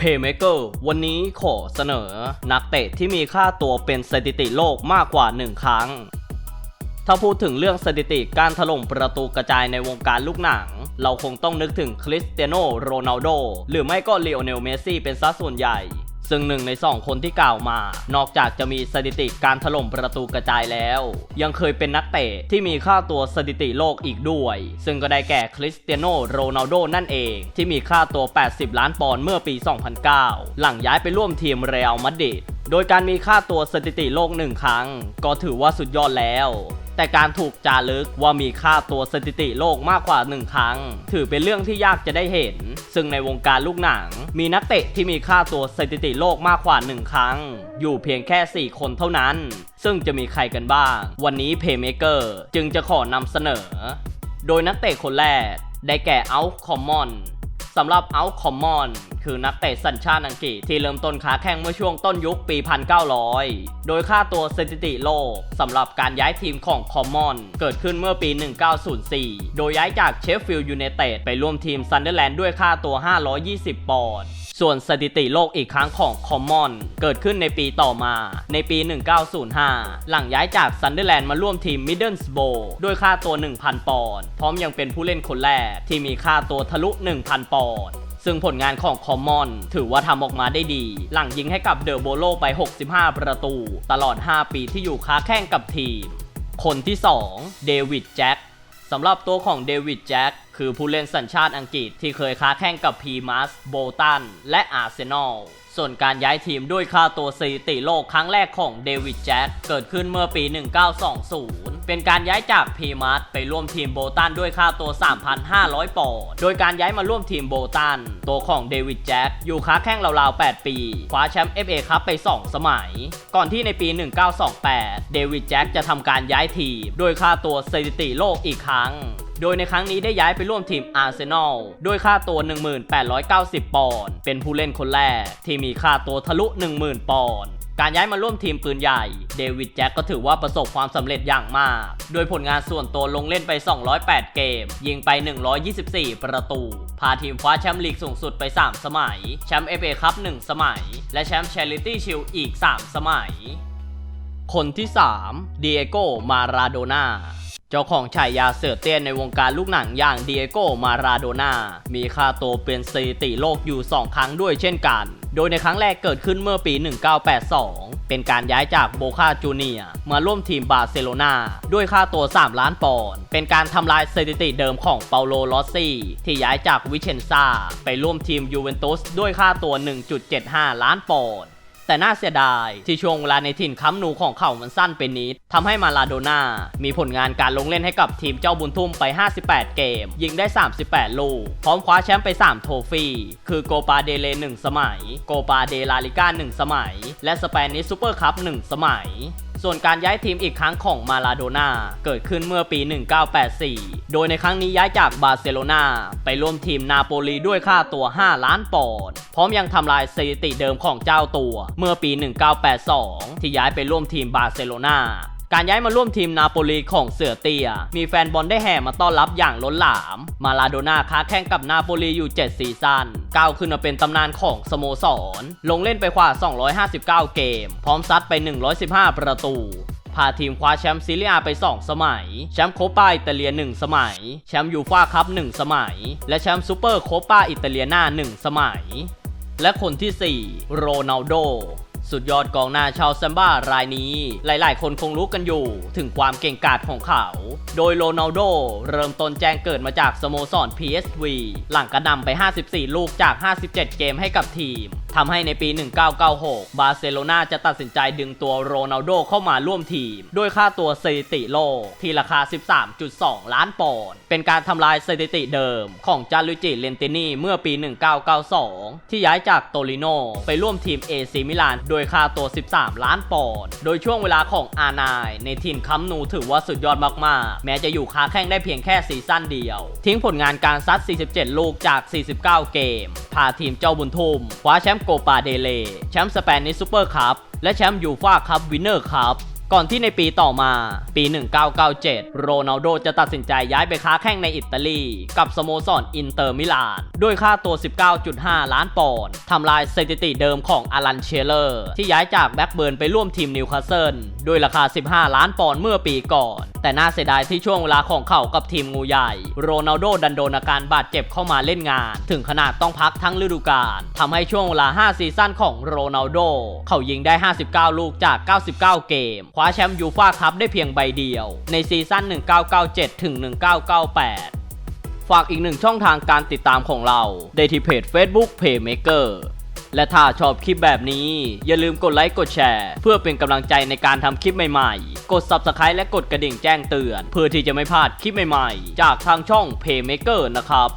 Playmaker วันนี้ขอเสนอ นักเตะที่มีค่าตัวเป็นสถิติโลกมากกว่า 1 ครั้ง ถ้าพูดถึงเรื่องสถิติการถล่มประตูกระจายในวงการลูกหนัง เราคงต้องนึกถึงคริสเตียโนโรนัลโดหรือไม่ก็เลโอเนลเมสซี่เป็นซะส่วนใหญ่ ซึ่งหนึ่งในสองคนที่กล่าวมา นอกจากจะมีสถิติการถล่มประตูกระจายแล้ว ยังเคยเป็นนักเตะที่มีค่าตัวสถิติโลกอีกด้วย ซึ่งก็ได้แก่คริสเตียโนโรนัลโดนั่นเอง ที่มีค่าตัว 80 ล้านปอนด์เมื่อปี 2009 หลังย้ายไปร่วมทีมเรอัลมาดริดโดยการมีค่าตัวสถิติโลกหนึ่งครั้ง ก็ถือว่าสุดยอดแล้ว แต่การถูกจารึกว่ามีค่าตัวสถิติโลกมากกว่าหนึ่งครั้ง ถือเป็นเรื่องที่ยากจะได้เห็น ซึ่งในวงการลูกหนัง มีนักเตะที่มีค่าตัวสถิติโลกมากกว่าหนึ่งครั้ง อยู่เพียงแค่ 4 คนเท่านั้น ซึ่งจะมีใครกันบ้าง วันนี้เพย์เมเกอร์จึงจะขอนำเสนอ โดยนักเตะคนแรกได้แก่เอาคอมมอน สำหรับเอาคอมมอนคือนักเตะสัญชาติอังกฤษที่เริ่มต้นขาแข่งเมื่อช่วงต้นยุคปี 1900 โดยค่าตัวสถิติโลกสำหรับการย้ายทีมของคอมมอนเกิดขึ้นเมื่อปี 1904 โดยย้ายจากเชฟฟิลด์ยูไนเต็ดไปร่วมทีมซันเดอร์แลนด์ด้วยค่าตัว 520 ปอนด์ ส่วนสถิติโลกอีกครั้งของคอมมอนเกิดขึ้นในปีต่อมาในปี 1905 หลังย้ายจากซันเดอร์แลนด์มาร่วมทีมมิดเดิลสโบด้วยค่าตัว 1,000 ปอนด์พร้อมยังเป็นผู้เล่นคนแรกที่มีค่าตัวทะลุ 1,000 ปอนด์ซึ่งผลงานของคอมมอนถือว่าทำออกมาได้ดี หลังยิงให้กับเดอะโบโลไป 65 ประตู ตลอด 5 ปีที่อยู่ค้าแข่งกับทีม คนที่ 2 เดวิดแจ็ค สำหรับตัวของเดวิดแจ็คคือผู้เล่นสัญชาติอังกฤษที่เคยค้าแข่งกับพีมัสโบตัน และอาร์เซนอล ส่วนการย้ายทีมด้วยค่าตัวสถิติโลกครั้งแรกของเดวิดแจ็คเกิดขึ้นเมื่อปี 1920 เป็นการย้ายจากพีมัสไปร่วมทีมโบตันด้วยค่าตัว 3,500 ปอนด์ โดยการย้ายมาร่วมทีมโบตัน ตัวของเดวิดแจ็คอยู่ค้าแข่งราวๆ 8 ปี คว้าแชมป์ FA คัพไป 2 สมัย ก่อนที่ในปี 1928 เดวิดแจ็คจะทำการย้ายทีมด้วยค่าตัวสถิติโลกอีกครั้งโดยในครั้งนี้ได้ย้ายไปร่วมทีมอาร์เซนอลด้วยค่าตัว 1890 ปอนด์ เป็นผู้เล่นคนแรกที่มีค่าตัวทะลุ 10,000 ปอนด์ การย้ายมาร่วมทีมปืนใหญ่ เดวิดแจ็คก็ถือว่าประสบความสำเร็จอย่างมาก โดยผลงานส่วนตัวลงเล่นไป 208 เกม ยิงไป 124 ประตู พาทีมคว้าแชมป์ลีกสูงสุดไป 3 สมัย แชมป์เอฟเอคัพ1สมัย และแชมป์แชริตี้ชิลอีก 3 สมัย คนที่ 3 เดียโก มาราโดนาเจ้าของฉายาเสือเตี้ยนในวงการลูกหนังอย่างเดียโก มาราโดนามีค่าตัวเป็นสถิติโลกอยู่ 2 ครั้งด้วยเช่นกัน โดยในครั้งแรกเกิดขึ้นเมื่อปี 1982 เป็นการย้ายจากโบคาจูเนียมาร่วมทีมบาร์เซโลนาด้วยค่าตัว 3 ล้านปอนด์เป็นการทำลายสถิติเดิมของเปาโลลอสซี่ ที่ย้ายจากวิเชนซาไปร่วมทีมยูเวนตุสด้วยค่าตัว 1.75 ล้านปอนด์ แต่น่าเสียดายที่ช่วงเวลาในถิ่นค้ำนูของเขามันสั้นเป็นนิดทำให้มาลาโดน่ามีผลงานการลงเล่นให้กับทีมเจ้าบุญทุ่มไป 58 เกม ยิงได้ 38 ลูก พร้อมคว้าแชมป์ไป 3 โทฟี่ คือโกปาเดเล1สมัย โกปาเดลาลิก้า1สมัย และสเปนิสซูเปอร์คัพ1สมัย ส่วนการย้ายทีมอีกครั้งของมาลาโดน่าเกิดขึ้นเมื่อปี 1984 โดยในครั้งนี้ย้ายจากบาร์เซโลนาไปร่วมทีมนาโปลีด้วยค่าตัว 5 ล้านปอนด์พร้อมยังทำลายสถิติเดิมของเจ้าตัว เมื่อปี 1982 ที่ย้ายไปร่วมทีมบาร์เซโลนา การย้ายมาร่วมทีมนาโปลีของเสือเตีย มีแฟนบอลได้แห่มาต้อนรับอย่างล้นหลาม มาลาโดน่าค้าแข่งกับนาโปลีอยู่ 7 ซีซั่นก้าวขึ้นมาเป็นตำนานของสโมสร ลงเล่นไปกว่า 259 เกม พร้อมซัดไป 115 ประตูพาทีมคว้าแชมป์ซีเรียไป 2 สมัย แชมป์โคปาอิตาเลีย 1 สมัย แชมป์ยูฟ่าคัพ 1 สมัย และแชมป์ซูเปอร์โคปาอิตาเลียนา 1 สมัย และคนที่ 4 โรนัลโด สุดยอดกองหน้าชาวแซมบ้ารายนี้ หลายๆ คนคงรู้กันอยู่ ถึงความเก่งกาจของเขา โดยโรนัลโดเริ่มต้นแจ้งเกิดมาจากสโมสร PSV หลังกระนำไป 54 ลูกจาก 57 เกมให้กับทีม ทำให้ในปี 1996 บาร์เซโลนาจะตัดสินใจดึงตัวโรนัลโดเข้ามาร่วมทีม ด้วยค่าตัวสถิติโลก ที่ราคา 13.2 ล้านปอนด์เป็นการทำลายสถิติเดิมของจารุจิเลนตินีเมื่อปี 1992 ที่ย้ายจากโตริโนไปร่วมทีมเอซีมิลานโดยค่าตัว 13 ล้านปอนด์โดยช่วงเวลาของอานายในทีมคัมนูถือว่าสุดยอดมากๆ แม้จะอยู่ค้าแข่งได้เพียงแค่ซีซั่นเดียว ทิ้งผลงานการซัด 47 ลูกจาก 49 เกม พาทีมเจ้าบุญทุ่มคว้าแชมป์โกปาเดเล แชมป์สเปนิสซูเปอร์คัพ และแชมป์ยูฟ่าคัพวินเนอร์คัพ ก่อนที่ในปีต่อมาปี 1997 โรนัลโดจะตัดสินใจย้ายไปค้าแข่งในอิตาลี กับสโมสรอินเตอร์มิลาน ด้วยค่าตัว 19.5 ล้านปอนด์ทำลายสถิติเดิมของอลันเชเลอร์ ที่ย้ายจากแบ็กเบิร์นไปร่วมทีมนิวคาสเซิลด้วยราคา 15 ล้านปอนด์เมื่อปีก่อน แต่น่าเสียดายที่ช่วงเวลาของเขากับทีมงูใหญ่ โรนัลโดดันโดนอาการบาดเจ็บเข้ามาเล่นงาน ถึงขนาดต้องพักทั้งฤดูกาลทำให้ช่วงเวลา 5 ซีซั่นของโรนัลโดเขายิงได้ 59 ลูกจาก 99 เกมคว้าแชมป์ยูฟ่าคัพได้เพียงใบเดียว ในซีซั่น 1997 ถึง 1998 ฝากอีกหนึ่งช่องทางการติดตามของเรา ได้ที่เพจ Facebook Playmaker และถ้าชอบคลิปแบบนี้ อย่าลืมกดไลค์กดแชร์ เพื่อเป็นกำลังใจในการทำคลิปใหม่ๆ กด Subscribe และกดกระดิ่งแจ้งเตือน เพื่อที่จะไม่พลาดคลิปใหม่ๆ จากทางช่อง Playmaker นะครับ